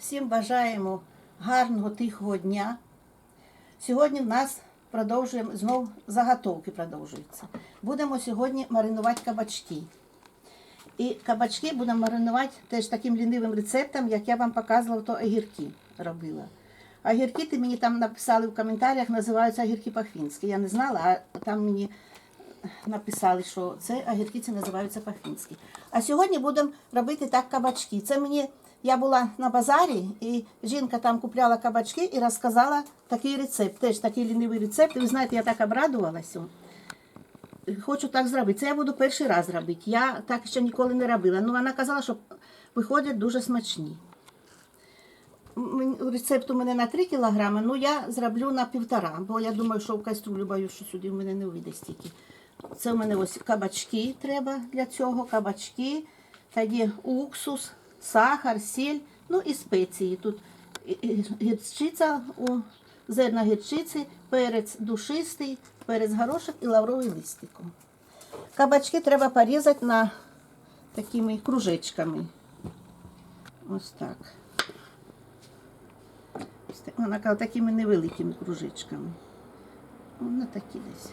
Всім бажаємо гарного тихого дня. Сьогодні в нас продовжуємо знов заготовки продовжуються. Будемо сьогодні маринувати кабачки. І кабачки будемо маринувати теж таким лінивим рецептом, як я вам показувала, то огірки робила. Огірки ти мені там написали в коментарях, називаються огірки по-фінськи. Я не знала, а там мені написали, що це огірки ці називаються по-фінськи. А сьогодні будемо робити так кабачки. Це мені я була на базарі, і жінка там купляла кабачки і розказала такий рецепт. Теж такий лінивий рецепт. Ви знаєте, я так обрадувалася. Хочу так зробити. Це я буду перший раз робити. Я так ще ніколи не робила. Ну вона казала, що виходять дуже смачні. Рецепт у мене на 3 кілограми, ну я зроблю на півтора, бо я думаю, що в каструлю боюсь, що сюди в мене не вийде стільки. Це в мене ось кабачки треба для цього, кабачки, тоді уксус, сахар, сіль, ну і спеції. Тут гірчиця, у зерна гірчиці, перець душистий, перець горошок і лавровий листиком. Кабачки треба порізати на такими кружечками. Ось так. Ось так. Вона каже, такими невеликими кружечками. Вона такі десь.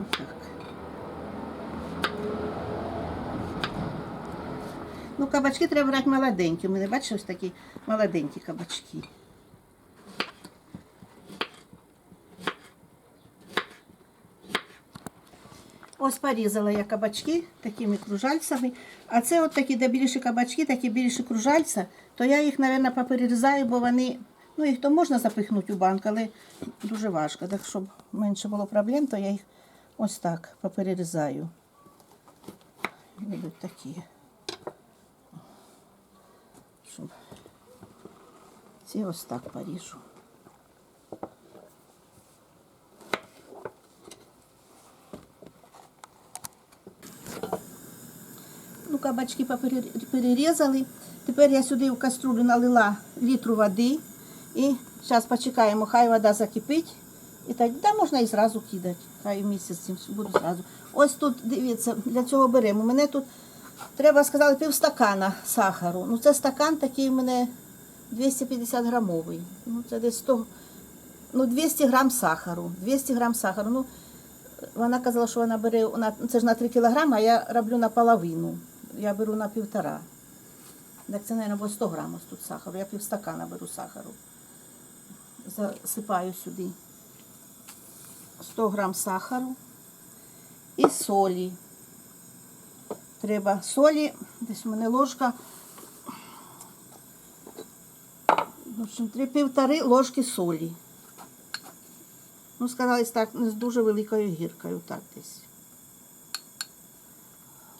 Отак. Ну, кабачки треба брати молоденькі. У мене, бачите, ось такі молоденькі кабачки. Ось порізала я кабачки такими кружальцями. А це от такі, де більші кабачки, такі більші кружальця, то я їх, мабуть, поперерізаю, бо вони, ну їх то можна запихнути у банк, але дуже важко. Так щоб менше було проблем, то я їх ось так поперерізаю. Будуть такі. Щоб ці ось так поріжу. Ну, кабачки перерізали. Тепер я сюди в каструлю налила літру води. І зараз почекаємо, хай вода закипить. І да, можна і зразу кидати. Хай місяць буду зразу. Ось тут, дивіться, для цього беремо. У мене тут, треба сказати, півстакана сахару. Ну, це стакан такий у мене 250 грамовий. Ну, це десь 100, ну, 200 грам сахару. 200 грам сахару. Ну, вона казала, що вона бере на це ж на 3 кілограми, а я роблю на половину. Я беру на півтора. Так це, мабуть, 100 грам ось тут сахару. Я півстакана беру сахару. Засипаю сюди 100 грам сахару і солі. Треба солі, десь у мене ложка. В общем, три півтори ложки солі. Ну, сказали так, не з дуже великою гіркою, так десь.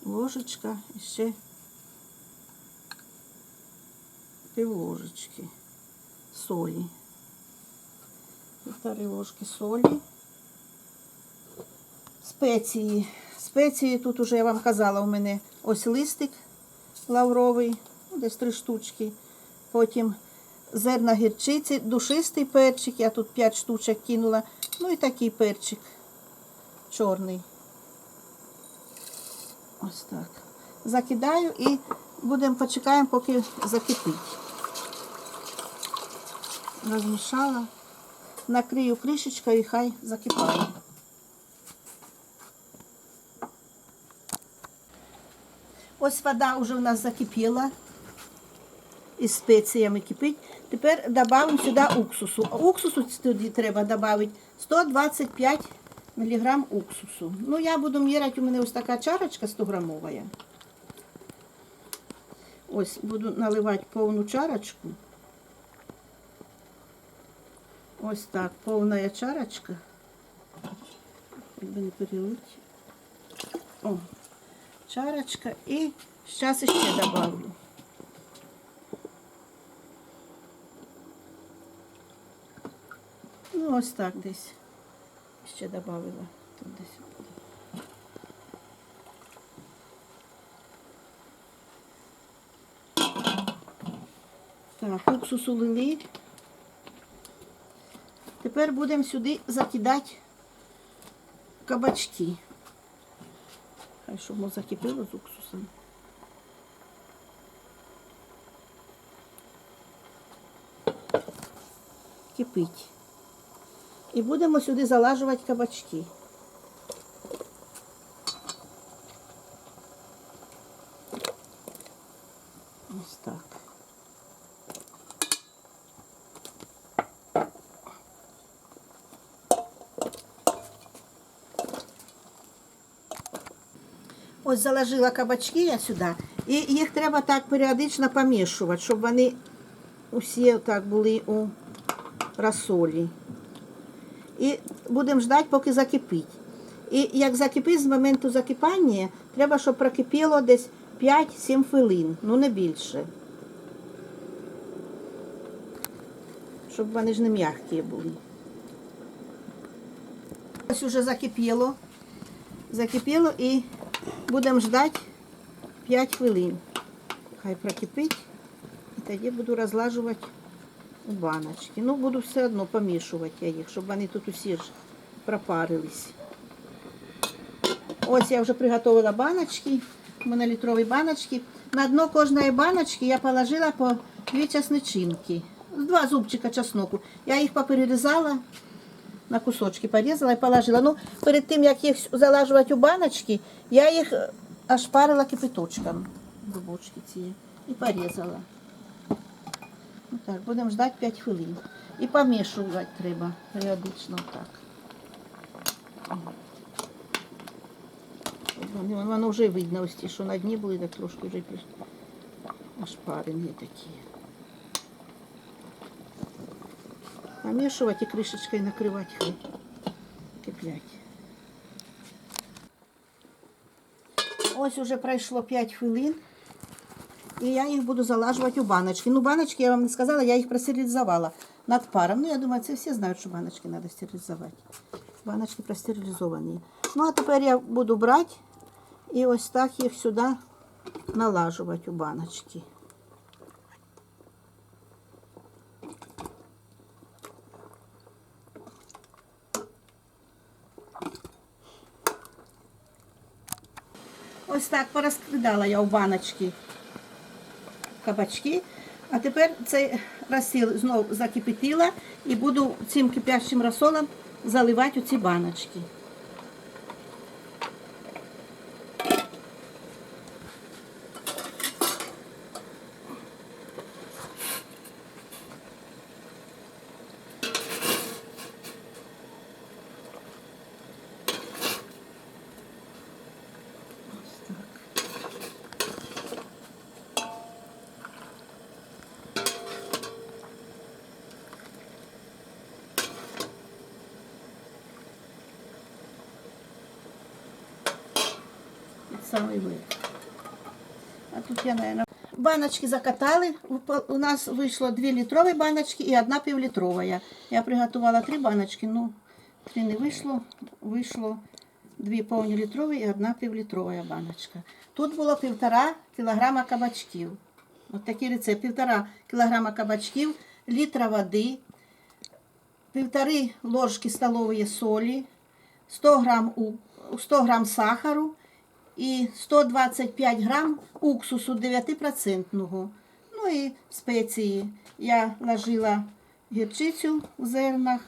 Ложечка і ще пів ложечки солі. Півтори ложки солі. Спеції. Спеції тут уже я вам казала, у мене ось листик лавровий, ну, десь три штучки. Потім зерна гірчиці, душистий перчик, я тут 5 штучок кинула. Ну і такий перчик чорний. Ось так. Закидаю і будемо почекаємо, поки закипить. Розмішала. Накрию кришечкою і хай закипає. Ось вода вже у нас закипіла. Із спеціями кипить. Тепер додамо сюди уксусу. Уксусу тоді треба додати 125 мг уксусу. Ну, я буду міряти, у мене ось така чарочка 100 грамова. Ось буду наливати повну чарочку. Ось так, повна чарочка. О, чарочка. І зараз ще добавлю. Ну, ось так десь. Ще додавила. Тут десь. Так, уксусу лили. Тепер будемо сюди закидати кабачки. Хай, щоб воно закипіло з уксусом. Кипить. І будемо сюди залажувати кабачки. Ось так. Ось заложила кабачки я сюди, і їх треба так періодично помішувати, щоб вони усі так були у розсолі. І будемо ждати, поки закипить. І як закипить з моменту закипання, треба, щоб прокипіло десь 5-7 хвилин, ну не більше. Щоб вони ж не м'які були. Ось уже закипіло. Закипіло і будемо ждати 5 хвилин. Хай прокипить. І тоді буду розлажувати у баночки. Ну, буду все одно помішувати я їх, щоб вони тут усі ж пропарились. Ось я вже приготувала баночки, монолітрові баночки. На дно кожної баночки я положила по дві часничинки. Два зубчика чесноку. Я їх поперерізала, на кусочки порізала і положила. Ну, перед тим, як їх залажувати у баночки, я їх е, аж парила кипяточком. Зубочки ці. І порізала. Ну, так, будемо ждати 5 хвилин. І помішувати треба періодично так. Воно вже видно, ось ті, що на дні були, так трошки вже піш- аж парені такі. Помішувати і кришечкою накривати хай киплять. Ось уже пройшло 5 хвилин. І я їх буду залажувати у баночки. Ну, баночки, я вам не сказала, я їх простерилізувала над паром. Ну, я думаю, це всі знають, що баночки треба стерилізувати. Баночки простерилізовані. Ну, а тепер я буду брати і ось так їх сюди налажувати у баночки. Ось так порозкидала я у баночки кабачки. А тепер цей розсіл знову закипятила і буду цим кипящим розсолом заливати у ці баночки. Самий вид. А тут я, наверное, баночки закатали. У нас вийшло 2 літрові баночки і одна півлітрова. Я приготувала три баночки, ну, три не вийшло. Вийшло дві повні літрові і одна півлітрова баночка. Тут було півтора кілограма кабачків. От такий рецепт. Півтора кілограма кабачків, літра води, півтори ложки столової солі, 100 грам, у- 100 грам сахару і 125 грам уксусу 9%. Ну і спеції. Я ложила гірчицю в зернах,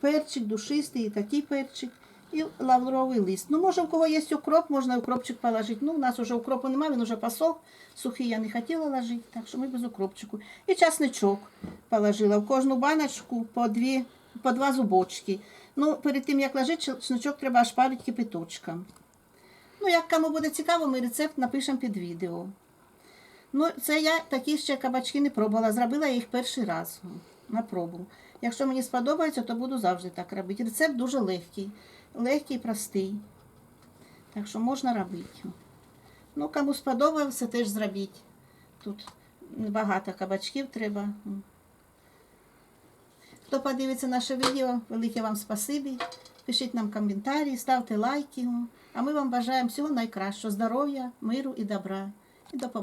перчик душистий, і такий перчик. І лавровий лист. Ну, може, у кого є укроп, можна укропчик положити. Ну, у нас вже укропу немає, він вже посох. Сухий я не хотіла ложити, так що ми без укропчику. І часничок положила. В кожну баночку по, дві, по два зубочки. Ну, перед тим, як ложити, часничок треба аж парити кипяточком. Ну, як кому буде цікаво, ми рецепт напишемо під відео. Ну, це я такі ще кабачки не пробувала. Зробила я їх перший раз на пробу. Якщо мені сподобається, то буду завжди так робити. Рецепт дуже легкий. Легкий, простий. Так що можна робити. Ну, кому сподобався, теж зробіть. Тут багато кабачків треба. Хто подивиться наше відео, велике вам спасибі. Пишіть нам коментарі, ставте лайки. А ми вам бажаємо всього найкращого, здоров'я, миру і добра. І до побачення.